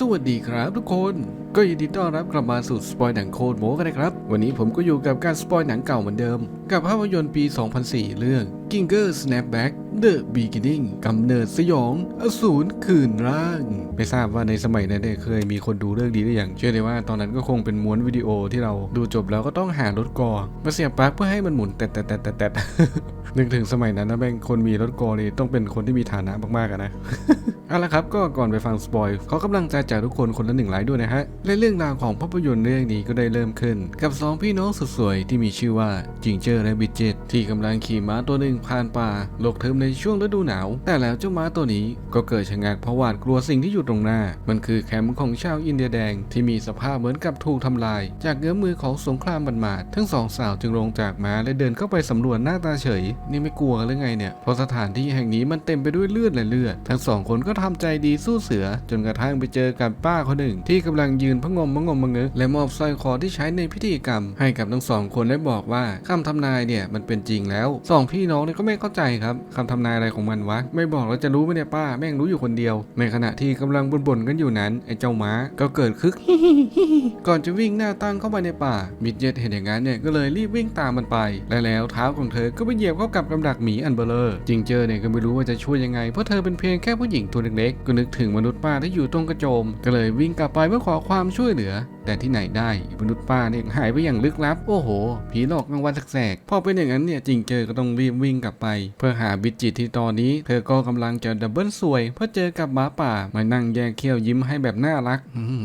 สวัสดีครับทุกคนก็ยินดีต้อนรับกลับมาสู่สปอยหนังโคดโมกันนะครับ วันนี้ผมก็อยู่กับการสปอยหนังเก่าเหมือนเดิม กับภาพยนตร์ปี 2004 เรื่อง Ginger Snapback The Beginning กำเนิดสยองอสูรคืนร่าง ไม่ทราบว่าในสมัยนั้นเคยมีคนดูเรื่องนี้หรือยังเชื่อเลยว่าตอนนั้นก็คงเป็นม้วนวิดีโอที่เราดูจบแล้วก็ต้องหารถกอมาเสียบปลั๊กเพื่อให้มันหมุนแตะแตะแตะแตะแตะนึกถึงสมัยนั้นนะแม่งคนมีรถกอนี่ต้องเป็นคนที่มีฐานะมากๆนะเอาละครับก็ก่อนไปฟังสปอยเขอกำลังใจจากทุกคนคนละหนึ่งไลค์ด้วยนะฮะและเรื่องราวของภาพยนตร์เรื่องนี้ก็ได้เริ่มขึ้น กับสองพี่น้องสุดสวยที่มีชื่อว่าจิงเจอร์และบิดเจตที่กำลังขี่ม้าตัวหนึ่งผ่านป่าหลกเทิมในช่วงฤดูหนาว แต่แล้วเจ้าม้าตัวนี้ก็เกิดชะงักเพราะหวาดกลัวสิ่งที่อยู่ตรงหน้า มันคือแคมป์ของชาวอินเดียแดงที่มีสภาพเหมือนกับถูกทำลาย จากเงื้อมือของสงครามบันมาดทั้งสองสาวจึงลงจากม้าและเดินเข้าไปสำรวจหน้าตาเฉย นี่ไม่กลัวหรือไงเนี่ยเพราะสถานที่แห่งนี้มันเต็มไปด้วยเลือดและเลือด ทั้งสองคนก็ทำใจดีสู้เสือ จนกระทั่งไปเจอกับป้าคนหนึ่ง ที่กำลังยืนพะงมพงมมะเงึกและมอบสร้อยคอที่ใช้ในพิธีกรรม ให้กับทั้งสองคนและบอกว่าคำทำนายเนี่ยมันเป็นจริงแล้วสองพี่น้องเนี่ยก็ไม่เข้าใจครับคำทำนายอะไรของมันวะ ไม่บอกแล้วจะรู้ไหมเนี่ยป้าแม่งรู้อยู่คนเดียว ในขณะที่กำลังบ่นๆกันอยู่นั้น ไอ้เจ้าม้าก็เกิดคึก ก่อนจะวิ่งหน้าตั้งเข้าไปในป่า มิดเย็ดเห็นอย่างนั้นเนี่ยก็เลยรีบวิ่งตามมันไป และแล้วเท้าของเธอก็ไปเหยียบเข้ากับกำดักหมีอันเบลอจิงเจอร์เนี่ยก็ไม่รู้ว่าจะช่วยยังไง เพราะเธอเป็นเพียงแค่ผู้หญิงตัวเล็กๆก็นึกถึงมนุษย์ป้าที่อยู่ตรงกระโจม ก็เลยวิ่งกลับไปเพื่อขอความช่วยเหลือ แต่ที่ไหนได้มนุษย์ป้าเนี่ยหายไปอย่างลึกลับ โอ้โห ผีหลอกกลางวันแสกๆพอเป็นอย่างนั้นเนี่ยจิงเจอก็ต้องรีบวิ่งกลับไป เพื่อหาบิดจิตที่ตอนนี้ เธอก็กำลังจะดับเบิลซวย เพราะเจอกับหมาป่ามานั่งแยกเขี้ยวยิ้มให้แบบน่ารัก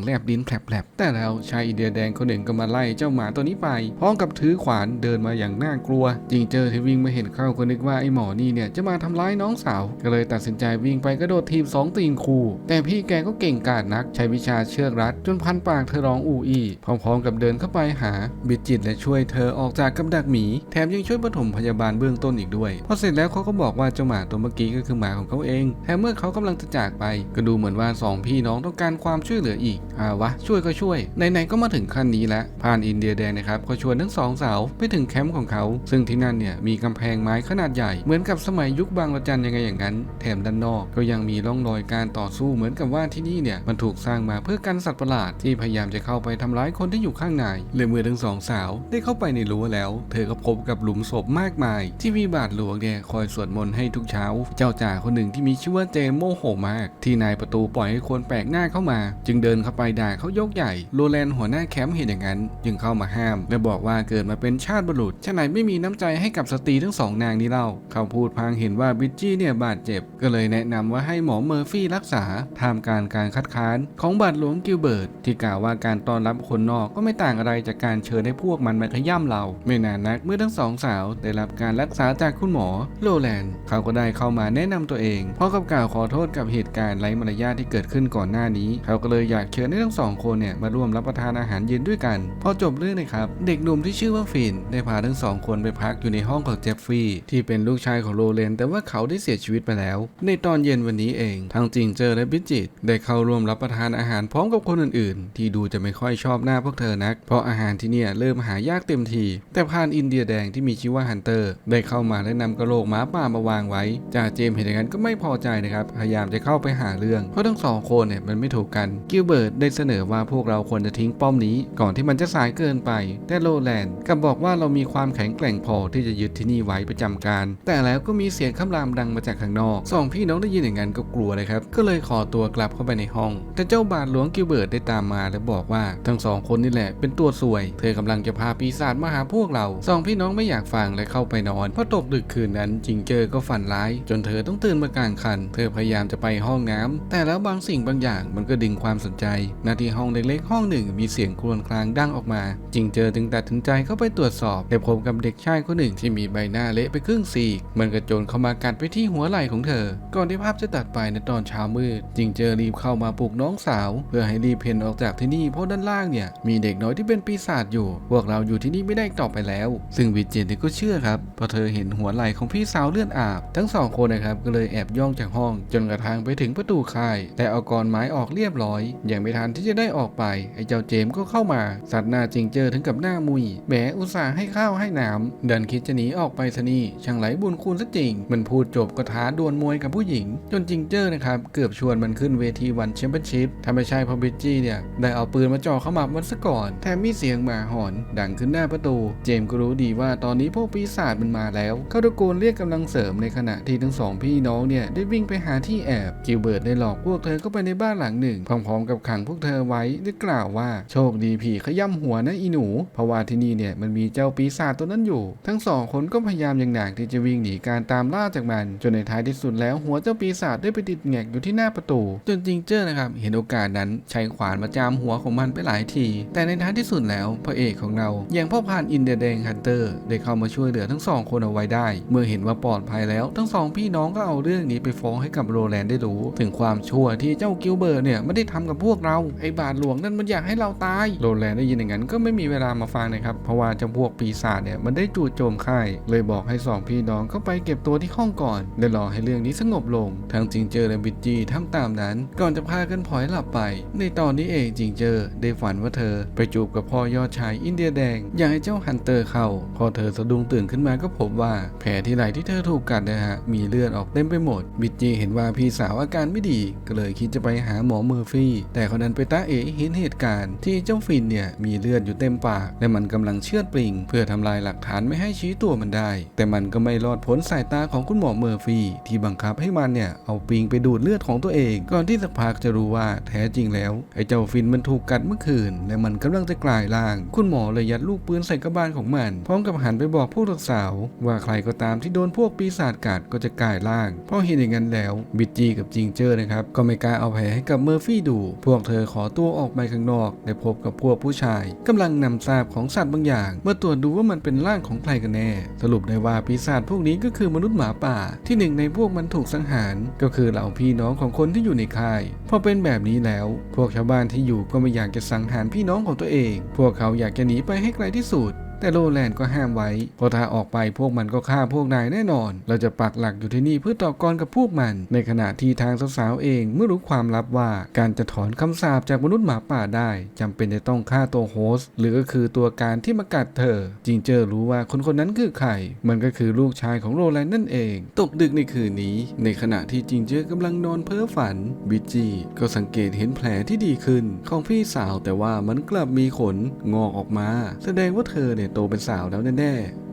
แลบลิ้นแผลบแต่แล้วชายอินเดียแดงคนหนึ่งก็มาไล่เจ้าหมาตัวนี้ไปพร้อมกับถือขวานเดินมาอย่างน่ากลัว จิงเจอที่วิ่งมาเห็นเข้าก็นึกว่าไอ้หมอนี่เนี่ยจะมาทำร้ายน้องสาว ก็เลยตัดสินใจวิ่งไปกระโดดทีมสองตีนคู่แต่พี่แกก็เก่งกาจนักใช้วิชาเชือกรัดจนพันปากเธอร้องอูอีพร้อมๆกับเดินเข้าไปหา บิดจิตและช่วยเธอออกจากกำดักหมี แถมยังช่วยปฐมพยาบาลเบื้องต้นอีกด้วย พอเสร็จแล้วเขาก็บอกว่าเจ้าหมาตัวเมื่อกี้ก็คือหมาของเขาเองแถมเมื่อเขากำลังจะจากไป ก็ดูเหมือนว่าสองพี่น้องต้องการความช่วยเหลืออีกอ่าวะ ช่วยก็ช่วยไหนๆก็มาถึงขั้นนี้แล้วผ่านอินเดียแดงนะครับก็ชวนทั้งสองสาวไปถึงแคมป์ของเขา ซึ่งที่นั่นเนี่ยมีกำแพงไม้ขนาดใหญ่เหมือนกับสมัยยุคบางระจันยังไงอย่างนั้น แถมด้านนอกก็ยังมีร่องรอยการต่อสู้เหมือนกับว่าที่นี่เนี่ยมันถูกสร้างมาเพื่อกันสัตว์ประหลาดที่พยายามจะเข้าไปทำร้ายคนที่อยู่ข้างในเลยเมื่อทั้งสองสาวได้เข้าไปในรั้วแล้ว เธอก็พบกับหลุมศพมากมาย ที่มีบาทหลวงเนี่ยคอยสวดมนต์ให้ทุกเช้า เจ้าจ่าคนหนึ่งที่มีชื่อว่าเจมโมโหมาก ที่นายประตูปล่อยให้คนแปลกหน้าเข้ามา จึงเดินเข้าไปด่าเขายกใหญ่โรแลนหัวหน้าแคมป์เห็นอย่างนั้น จึงเข้ามาห้าม และบอกว่าเกิดมาเป็นชาติบุรุษฉะไหนไม่มีน้ำใจให้กับสตรีทั้งสองนางนี้เล่าเขาพูดพางเห็นว่าบิจจี้เนี่ยบาดเจ็บ ก็เลยแนะนำว่าให้หมอเมอร์ฟี่รักษาท่ามการการคัดค้านของบาทหลวงกิลเบิร์ตที่กล่าวว่าการต้อนรับคนนอกก็ไม่ต่างอะไรจากการเชิญให้พวกมันมาขย่ำเรา ไม่นานนักเมื่อทั้งสองสาวได้รับการรักษาจากคุณหมอโลแลนด์เขาก็ได้เข้ามาแนะนำตัวเองพร้อมกับกล่าวขอโทษกับเหตุการณ์ไร้มารยาทที่เกิดขึ้นก่อนหน้านี้ เขาก็เลยอยากเชิญให้ทั้งสองคนเนี่ยมาร่วมรับประทานอาหารเย็นด้วยกัน พอจบเรื่องนะครับ เด็กหนุ่มที่ชื่อว่าฟินได้พาทั้งสองคนไปพักอยู่ในห้องของเจฟฟี่ที่เป็นลูกชายของโรเลน แต่ว่าเขาได้เสียชีวิตไปแล้ว ในตอนเย็นวันนี้เอง ทั้งจิงเจอและบิจจิตได้เข้าร่วมรับประทานอาหารพร้อมกับคนอื่นๆ ที่ดูจะไม่ค่อยชอบหน้าพวกเธอนัก เพราะอาหารที่เนี่ยเริ่มหายากเต็มที แต่พานอินเดียแดงที่มีชื่อว่าฮันเตอร์ ได้เข้ามาและนำกระโหลกหมาป่ามาวางไว้ จ่าเจมส์เห็นอย่างนั้นก็ไม่พอใจนะครับ พยายามจะเข้าไปหาเรื่อง เพราะทั้งสองคนเนี่ยมันไม่ถูกกัน กิลเบิร์ตได้เสนอว่าพวกเราควรจะทิ้งป้อมนี้ ก่อนที่มันจะสายเกินไป แต่โลแลนด์กลับบอกว่าเรามีความแข็งแกร่งพอที่จะยึดที่นี่ไว้ประจำการ แต่แล้วก็มีเสียงคำรามดังมาจากข้างนอกสองพี่น้องได้ยินอย่างนั้นก็กลัวเลยครับ ก็เลยขอตัวกลับเข้าไปในห้อง แต่เจ้าบาทหลวงกิลเบิร์ตได้ตามมาและบอกว่าทั้งสองคนนี่แหละเป็นตัวสวย เธอกำลังจะพาปีศาจมาหาพวกเราสองพี่น้องไม่อยากฟังและเข้าไปนอนพราะตกดึกคืนนั้นจิงเจอก็ฝันร้าย จนเธอต้องตื่นมากลางคัน เธอพยายามจะไปห้องน้ำแต่แล้วบางสิ่งบางอย่างมันก็ดึงความสนใจหน้าที่ห้องเล็กๆห้องหนึ่งมีเสียงครวญครางดังออกมา จิงเจอจึงตัดสินใจเข้าไปตรวจสอบแต่พบกับเด็กชายคนหนึ่งที่มีใบหน้าเละไปครึ่งซีกมันกระโจนเข้ามากัดไปที่หัวไหล่ของเธอ ก่อนที่ภาพจะตัดไปในตอนเช้ามืด จิงเจอรีบเข้ามาปลุกน้องสาว เพื่อให้รีบเพนออกจากที่นี่เพราะด้านล่างเนี่ยมีเด็กน้อยที่เป็นปีศาจอยู่ พวกเราอยู่ที่นี่ไม่ได้ต่อไปแล้ว ซึ่งวิจิตเนี่ยก็เชื่อครับเพราะเธอเห็นหัวไหล่ของพี่สาวเลือดอาบ ทั้งสองคนนะครับก็เลยแอบย่องจากห้อง จนกระทั่งไปถึงประตูค่าย แต่เอากรไม้ออกเรียบร้อย อยังไม่ทันที่จะได้ออกไปไอ้เจ้าเจมก็เข้ามา สัตว์หน้าจิงเจอถึงกับหน้ามุยแหมอุตส่าห์ให้ข้าวให้น้ำดันคิดจะหนีออกไปซะนี่ช่างไหลบุญคุณซะจริง มันพูดจบก็ท้าดวลมวยกับผู้หญิง จนจิงเจอนะครับเกือบชวนมันขึ้นเวทีวันแชมเปี้ยนชิพถ้าไม่ใช่พอบิจี้เนี่ยได้เอาปืนมาจ่อเข้ามามันซะก่อน แถมมีเสียงหมาหอนดังขึ้นหน้าประตู เจมก็รู้ดีว่าตอนนี้พวกปีศาจมันมาแล้วเขาตะโกนเรียกกำลังเสริมในขณะที่ทั้งสองพี่น้องเนี่ยได้วิ่งไปหาที่แอบกิลเบิร์ตได้หลอกพวกเธอเข้าไปในบ้านหลังหนึ่ง พร้อมๆ กับขังพวกเธอไว้ได้กล่าวว่าโชคดีผีขย่ำหัวนะอีหนู เพราะว่าที่นี่เนี่ยมันมีเจ้าปีศาจตัวนั้นอยู่ ทั้งสองคนก็พยายามอย่างหนักที่จะวิ่งหนีการตามล่าจากมัน จนในท้ายที่สุดแล้วหัวเจ้าปีศาจได้ไปติดแงกอยู่ที่หน้าประตู จนจิงเจอร์นะครับเห็นโอกาสนั้นใช้ขวานมาจามหัวของมันไปหลายที แต่ในท้ายที่สุดแล้วพระเอกของเราอย่างพ่อพานอินเดียแดงฮันเตอร์ได้เข้ามาช่วยเหลือทั้งสองคนเอาไว้ได้ เมื่อเห็นว่าปลอดภัยแล้ว ทั้งสองพี่น้องก็เอาเรื่องนี้ไปฟ้องให้กับโรแลนด์ได้รู้ ถึงความชั่วที่เจ้ากิลเบิร์เนี่ยไม่ได้ทำกับพวกเราไอ้บาทหลวงนั่นมันอยากให้เราตายโรแลนด์ได้ยินอย่างนั้นก็ไม่มีเวลามาฟังนะครับเพราะว่าจ้าพวกปีศาจเนี่ยมันได้จู่โจมค่ายเลยบอกให้สองพี่น้องเข้าไปเก็บตัวที่ห้องก่อนและรอให้เรื่องนี้สงบลงทั้งจิงเจอร์และบิจจี้ทำตามนั้น ก่อนจะพากันพลอยหลับไป ในตอนนี้เองจิงเจอได้ฝันว่าเธอไปจูบกับพ่อยอดชายอินเดียแดง อย่างให้เจ้าฮันเตอร์เข้า พอเธอสะดุ้งตื่นขึ้นมาก็พบว่า แผลที่ไหล่ที่เธอถูกกัดนะฮะมีเลือดออกเต็มไปหมด บิจจี้เห็นว่าพี่สาวอาการไม่ดี ก็เลยคิดจะไปหาหมอเมอร์ฟี่ แต่คนนั้นไปตาเอ๋เห็นเหตุการณ์ที่เจ้าฟินเนี่ยมีเลือดอยู่เต็มปาก และมันกำลังเชือดปลิง เพื่อทำลายหลักฐานไม่ให้ชี้ตัวมันได้ แต่มันก็ไม่รอดพ้นสายตาของคุณหมอเมอร์ฟี่ ที่บังคับให้มันเนี่ยเอาปิงไปดูดเลือดของตัวเอง ก่อนที่สักพักจะรู้ว่าแท้จริงแล้วไอ้เจ้าฟินมันถูกกัดเมื่อคืน และมันกำลังจะกลายร่าง คุณหมอเลยยัดลูกปืนใส่กระบาลของมัน พร้อมกับหันไปบอกผู้รักษาวว่าใครก็ตามที่โดนพวกปีศาจกัดก็จะกลายร่างพอเห็นอย่างนั้นแล้วบิจจี้กับจิงเจอร์นะครับก็ไม่กล้าเอาแผลให้กับเมอร์ฟี่ดู พวกเธอขอตัวออกไปข้างนอกได้พบกับพวกผู้ชายกำลังนำซากของสัตว์บางอย่างเมื่อตรวจดูว่ามันเป็นร่างของใครกันแน่ สรุปได้ว่าปีศาจพวกนี้ก็คือมนุษย์หมาป่า ที่หนึ่งในพวกมันถูกสังหาร ก็คือเหล่าพี่น้องของคนที่อยู่ในค่ายพอเป็นแบบนี้แล้ว พวกชาวบ้านที่อยู่ก็ไม่อยากจะสังหารพี่น้องของตัวเอง พวกเขาอยากจะหนีไปให้ไกลที่สุด แต่โรแลนด์ก็ห้ามไว้เพราะถ้าออกไปพวกมันก็ฆ่าพวกนายแน่นอน เราจะปักหลักอยู่ที่นี่เพื่อต่อกรกับพวกมัน ในขณะที่ทางสาวๆเองเมื่อรู้ความลับว่าการจะถอนคำสาปจากมนุษย์หมาป่าได้จำเป็นจะต้องฆ่าตัวโฮสหรือก็คือตัวการที่มากัดเธอ จิงเจอร์รู้ว่าคนคนนั้นคือใคร มันก็คือลูกชายของโรแลนด์นั่นเอง ตกดึกในคืนนี้ ในขณะที่จิงเจอร์กำลังนอนเพ้อฝัน บิจจีก็สังเกตเห็นแผลที่ดีขึ้น ของพี่สาวแต่ว่ามันกลับมีขนงอกออกมา แสดงว่าเธอเนี่ยโตเป็นสาวแล้วแน่ๆ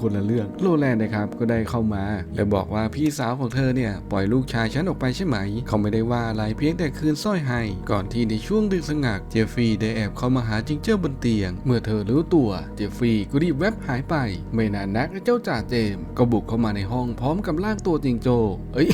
คนละเรื่องโรแลนด์นะครับก็ได้เข้ามา และบอกว่าพี่สาวของเธอเนี่ย ปล่อยลูกชายฉันออกไปใช่ไหม เขาไม่ได้ว่าอะไรเพียงแต่คืนสร้อยให้ ก่อนที่ในช่วงดึกสงักเจฟฟี่ได้แอบเข้ามาหาจิงเจ้าบนเตียง เมื่อเธอรู้ตัวเจฟฟี่ก็รีบแวบหายไป ไม่นานนักเจ้าจ่าเจมก็บุกเข้ามาในห้องพร้อมกับล่ากตัวจิงโจ้เอ้ย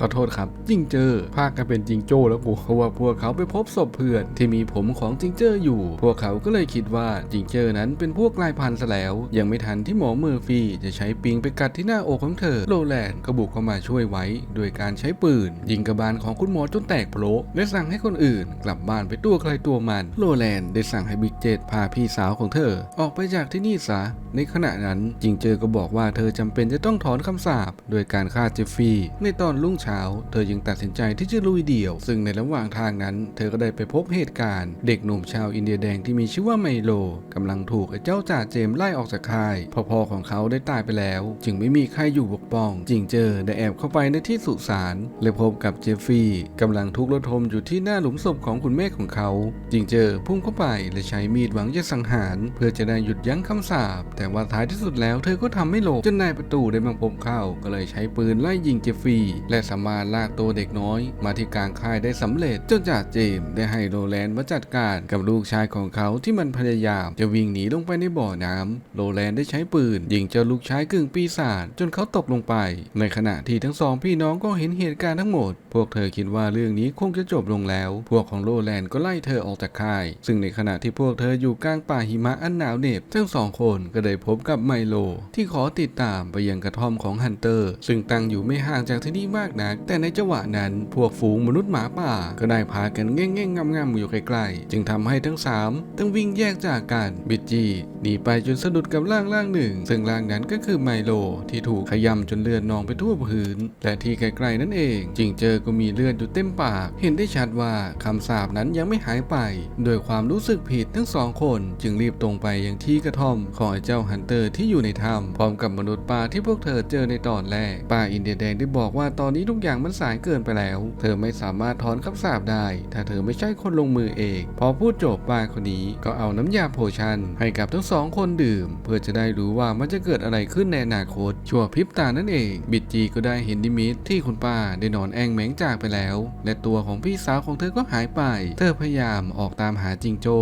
ขอโทษครับ จิงเจอร์ภาคกันเป็นจิงโจ้แล้วกูเพราะว่าพวกเขาไปพบศพเพื่อน ที่มีผมของจิงเจอร์อยู่ พวกเขาก็เลยคิดว่าจิงเจอร์นั้นเป็นพวกกลายพันธุ์ซะแล้ว ยังไม่ทันที่หมอเมอร์ฟี่จะใช้ปิงไปกัดที่หน้าอกของเธอโรแลนด์ก็บุกเข้ามาช่วยไว้ โดยการใช้ปืน ยิงกระบาลของคุณหมอจนแตกโผลและสั่งให้คนอื่น กลับบ้านไปตัวใครตัวมันโรแลนด์ได้สั่งให้บิ๊กเจตพาพี่สาวของเธอ ออกไปจากที่นี่ซะในขณะนั้นจิงเจอร์ก็บอกว่าเธอจำเป็นจะต้องถอนคำสาปโดยการฆ่าเจฟฟี่ในตอนรุ่งเช้า เธอยังตัดสินใจที่จะลุยเดี่ยว ซึ่งในระหว่างทางนั้น เธอก็ได้ไปพบเหตุการณ์ เด็กหนุ่มชาวอินเดียแดงที่มีชื่อว่าไมโลกำลังถูกไอ้เจ้าจ่าเจมส์ไล่ออกจากค่ายพ่อๆของเขาได้ตายไปแล้ว จึงไม่มีใครอยู่ปกป้อง จิงเจอร์ได้แอบเข้าไปในที่สุสานและพบกับเจฟฟี่กำลังทุกข์ระทมอยู่ที่หน้าหลุมศพของคุณแม่ของเขา จิงเจอร์พุ่งเข้าไปและใช้มีดหวังจะสังหาร เพื่อจะได้หยุดยั้งคำสาปแต่ว่าท้ายที่สุดแล้วเธอก็ทำไม่ลงจนนายประตูได้มาพบเข้าก็เลยใช้ปืนไล่ยิงเจฟฟี่และสามารถลากตัวเด็กน้อย มาที่กลางค่ายได้สำเร็จจนจ่าเจมส์ได้ให้โรแลนด์มาจัดการกับลูกชายของเขาที่มันพยายามจะวิ่งหนีลงไปในบ่อน้ำโรแลนด์ได้ใช้ปืนยิงเจ้าลูกชายกึ่งปีศาจจนเขาตกลงไป ในขณะที่ทั้งสองพี่น้องก็เห็นเหตุการณ์ทั้งหมด พวกเธอคิดว่าเรื่องนี้คงจะจบลงแล้ว พวกของโรแลนด์ก็ไล่เธอออกจากค่าย ซึ่งในขณะที่พวกเธออยู่กลางป่าหิมะอันหนาวเหน็บทั้งสองคนก็ได้พบกับไมโล ที่ขอติดตามไปยังกระท่อมของฮันเตอร์ ซึ่งตั้งอยู่ไม่ห่างจากที่นี่มากนัก แต่ในจังหวะนั้นพวกฝูงมนุษย์หมาป่า ก็ได้พากันแง่งแง่งงำงำอยู่ใกล้ๆ จึงทำให้ทั้งสามต้องวิ่งแยกจากกันบิดจีหนีไปจนสะดุดกับร่างร่างหนึ่ง ซึ่งร่างนั้นก็คือไมโลที่ถูกขยำจนเลือดนองไปทั่วพื้น และที่ไกลๆนั่นเอง จิงเจอก็มีเลือดอยู่เต็มปาก เห็นได้ชัดว่าคำสาปนั้นยังไม่หายไป โดยความรู้สึกผิดทั้งสองคนจึงรีบตรงไปยังที่กระท่อมของไอ้เจ้าฮันเตอร์ที่อยู่ในถ้ำพร้อมกับมนุษย์ป่าที่พวกเธอเจอในตอนแรกป่าอินเดียแดงได้บอกว่าตอนนี้ทุกุกอย่างมันสายเกินไปแล้ว เธอไม่สามารถถอนคำสาปได้ ถ้าเธอไม่ใช่คนลงมือเอง พอพูดจบป้าคนนี้ก็เอาน้ำยาโพชันให้กับทั้งสองคนดื่ม เพื่อจะได้รู้ว่ามันจะเกิดอะไรขึ้นในอนาคต ชั่วพริบตานั่นเอง บิดจีก็ได้เห็นนิมิตที่คุณป้าได้นอนแองแมงจากไปแล้ว และตัวของพี่สาวของเธอก็หายไป เธอพยายามออกตามหาจิงโจ้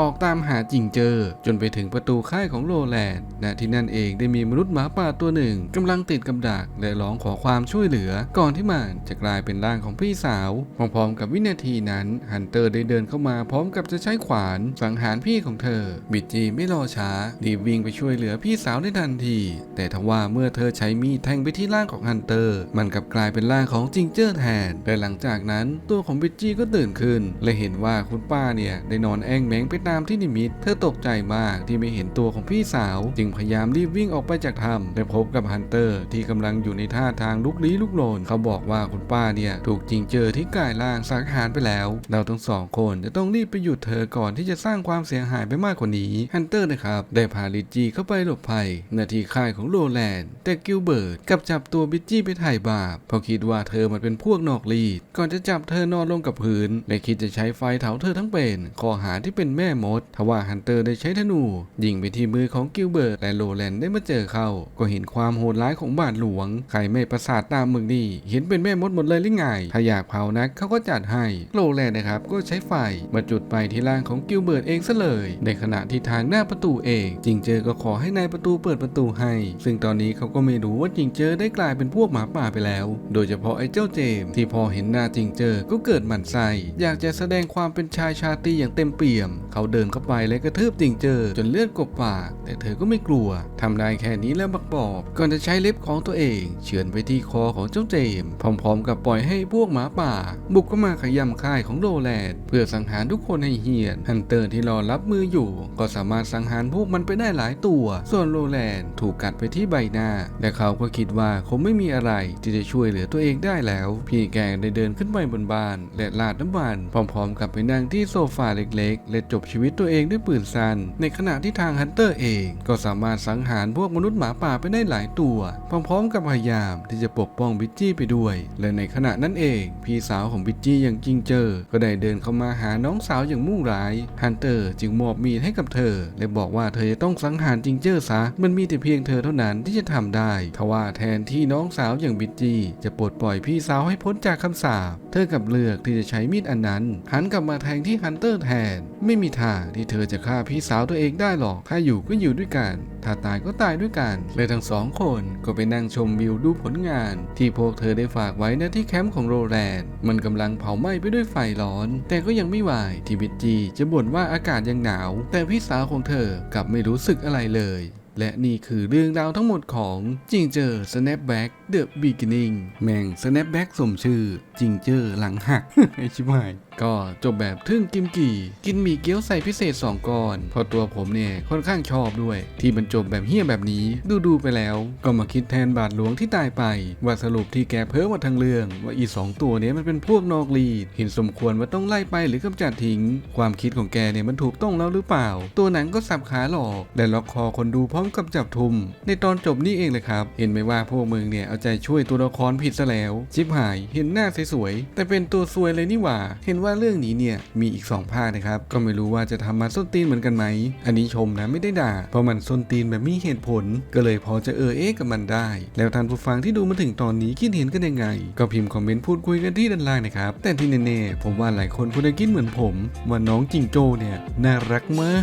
ออกตามหาจิงเจอ จนไปถึงประตูค่ายของโลแลนด์ณที่นั่นเองได้มีมนุษย์หมาป่าตัวหนึ่งกำลังติดกับดักและร้องขอความช่วยเหลือ ก่อนที่มันจะกลายเป็นร่างของพี่สาวพร้อมๆกับวินาทีนั้นฮันเตอร์ได้เดินเข้ามาพร้อมกับจะใช้ขวานสังหารพี่ของเธอ บิดจีไม่รอช้ารีบวิ่งไปช่วยเหลือพี่สาวได้ทันที แต่ทว่าเมื่อเธอใช้มีดแทงไปที่ร่างของฮันเตอร์ มันกลับกลายเป็นร่างของจิงเจอร์แทนและหลังจากนั้นตัวของบิดจีก็ตื่นขึ้น และเห็นว่าคุณป้าเนี่ยได้นอนแอ่งแมงไปตามที่นิมิต เธอตกใจมากที่ไม่เห็นตัวของพี่สาว จึงพยายามรีบวิ่งออกไปจากถ้ำและพบกับฮันเตอร์ที่กำลังอยู่ในท่าทางลุกลี้ลุกลน เขาบอกว่าคุณป้าเนี่ย ถูกจิงเจอที่กายร่างสังหารไปแล้ว เราทั้งสองคนจะต้องรีบไปหยุดเธอก่อนที่จะสร้างความเสียหายไปมากกว่านี้ฮันเตอร์นะครับได้พาลิจจี้เข้าไปหลบภัยณที่ค่ายของโรแลนด์แต่กิลเบิร์ตกลับจับตัวบิจจี้ไปถ่ายบาปเพราะคิดว่าเธอมันเป็นพวกนอกรีดก่อนจะจับเธอนอนลงกับพื้นและคิดจะใช้ไฟเผาเธอทั้งเป็นข้อหาที่เป็นแม่มดทว่าฮันเตอร์ได้ใช้ธนูยิงไปที่มือของกิลเบิร์ตและโรแลนด์ได้มาเจอเข้าก็เห็นความโหดร้ายของบาทหลวง ใครไม่ประสาทตามมึงนี่เห็นเป็นแม่มดหมดเลยหรือไง ถ้าอยากเผานักเขาก็จัดให้โรแลนด์นะครับก็ใช้ไฟมาจุดไปที่ร่างของกิลเบิร์ตเองซะเลย ในขณะที่ทางหน้าประตูเองจิงเจอก็ขอให้นายประตูเปิดประตูให้ ซึ่งตอนนี้เขาก็ไม่รู้ว่าจิงเจอได้กลายเป็นพวกหมาป่าไปแล้ว โดยเฉพาะไอ้เจ้าเจมส์ที่พอเห็นหน้าจิงเจอก็เกิดหมั่นไส้อยากจะแสดงความเป็นชายชาตรีอย่างเต็มเปี่ยม เขาเดินเข้าไปและกระทืบจิงเจอจนเลือดกบปาก แต่เธอก็ไม่กลัวทำได้แค่นี้แล้วบักบอบก่อนจะใช้เล็บของตัวเองเฉือนไปที่คอของเจ้าเจม พร้อมๆ กับปล่อยให้พวกหมาป่า บุกเข้ามาขยำค่ายของโรแลนด์เพื่อสังหารทุกคนให้เหียนฮันเตอร์ที่รอรับมืออยู่ ก็สามารถสังหารพวกมันไปได้หลายตัว ส่วนโรแลนด์ถูกกัดไปที่ใบหน้า และเขาก็คิดว่าคงไม่มีอะไรที่จะช่วยเหลือตัวเองได้แล้ว พี่แกได้เดินขึ้นไปบนบ้าน และลาดน้ำมันพร้อมๆ กับไปนั่งที่โซฟาเล็กๆ และจบชีวิตตัวเองด้วยปืนสั้นในขณะที่ทางฮันเตอร์เองก็สามารถสังหารพวกมนุษย์หมาป่าไปได้หลายตัว พร้อมๆกับพยายามที่จะปกป้องบิจจี้ไปด้วย และในขณะนั้นเอง พี่สาวของบิจจี้อย่างจิงเจอ ก็ได้เดินเข้ามาหาน้องสาวอย่างมุ่งร้ายฮันเตอร์จึงมอบมีดให้กับเธอ และบอกว่าเธอจะต้องสังหารจิงเจอซะมันมีแต่เพียงเธอเท่านั้นที่จะทำได้ทว่าแทนที่น้องสาวอย่างบิจจี้จะปลดปล่อยพี่สาวให้พ้นจากคำสาปเธอกับเลือกที่จะใช้มีดอันนั้น หันกลับมาแทงที่ฮันเตอร์แทน ไม่มีทางที่เธอจะฆ่าพี่สาวตัวเองได้หรอก ถ้าอยู่ก็อยู่ด้วยกัน ถ้าตายก็ตายด้วยกันและทั้งสองคนก็ไปนั่งชมวิวดูผลงาน ที่พวกเธอได้ฝากไว้ณที่แคมป์ของโรแลนด์ มันกำลังเผาไหม้ไปด้วยไฟร้อน แต่ก็ยังไม่ไหวที่บิจจีจะบ่นว่าอากาศยังหนาว แต่พี่สาวของเธอกลับไม่รู้สึกอะไรเลย และนี่คือเรื่องราวทั้งหมดของจิงเจอ Snapback The Beginning แม่ง Snapback สมชื่อ จิงเจอหลังหักไอชิบหายก็จบแบบทึ่งกิมกี่ กินหมี่เกี๊ยวใส่พิเศษ 2ก้อนพราะตัวผมเนี่ยค่อนข้างชอบด้วย ที่มันจบแบบเฮี้ยแบบนี้ ดูดูๆไปแล้ว ก็มาคิดแทนบาทหลวงที่ตายไป ว่าสรุปที่แกเพ้อมาทั้งเรื่อง ว่าอีสองตัวเนี้ยมันเป็นพวกนอกรีด เห็นสมควรว่าต้องไล่ไปหรือกำจัดทิ้ง ความคิดของแกเนี่ยมันถูกต้องแล้วหรือเปล่า ตัวหนังก็สับขาหลอกและล็อกคอคนดูพร้อมกับจับทุม ในตอนจบนี่เองเลยครับ เห็นไหมว่าพวกมึงเนี่ยเอาใจช่วยตัวละครผิดซะแล้ว ชิบหาย เห็นหน้าสวยๆแต่เป็นตัวซวยเลยนี่หว่า เห็นว่าเรื่องนี้เนี่ยมีอีก 2 ภาคนะครับ ก็ไม่รู้ว่าจะทำมาส้นตีนเหมือนกันไหม อันนี้ชมนะไม่ได้ด่า เพราะมันส้นตีนแบบมีเหตุผล ก็เลยพอจะเออเอ๊ะกับมันได้ แล้วท่านผู้ฟังที่ดูมาถึงตอนนี้คิดเห็นกันยังไง ก็พิมพ์คอมเมนต์พูดคุยกันที่ด้านล่างนะครับ แต่ที่แน่ๆผมว่าหลายคนคงจะคิดเหมือนผม ว่าน้องจิงโจ้เนี่ยน่ารักมาก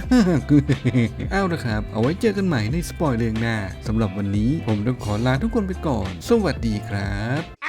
เอาละครับ เอาไว้เจอกันใหม่ในสปอยเรื่องหน้าสำหรับวันนี้ผมต้องขอลาทุกคนไปก่อน สวัสดีครับ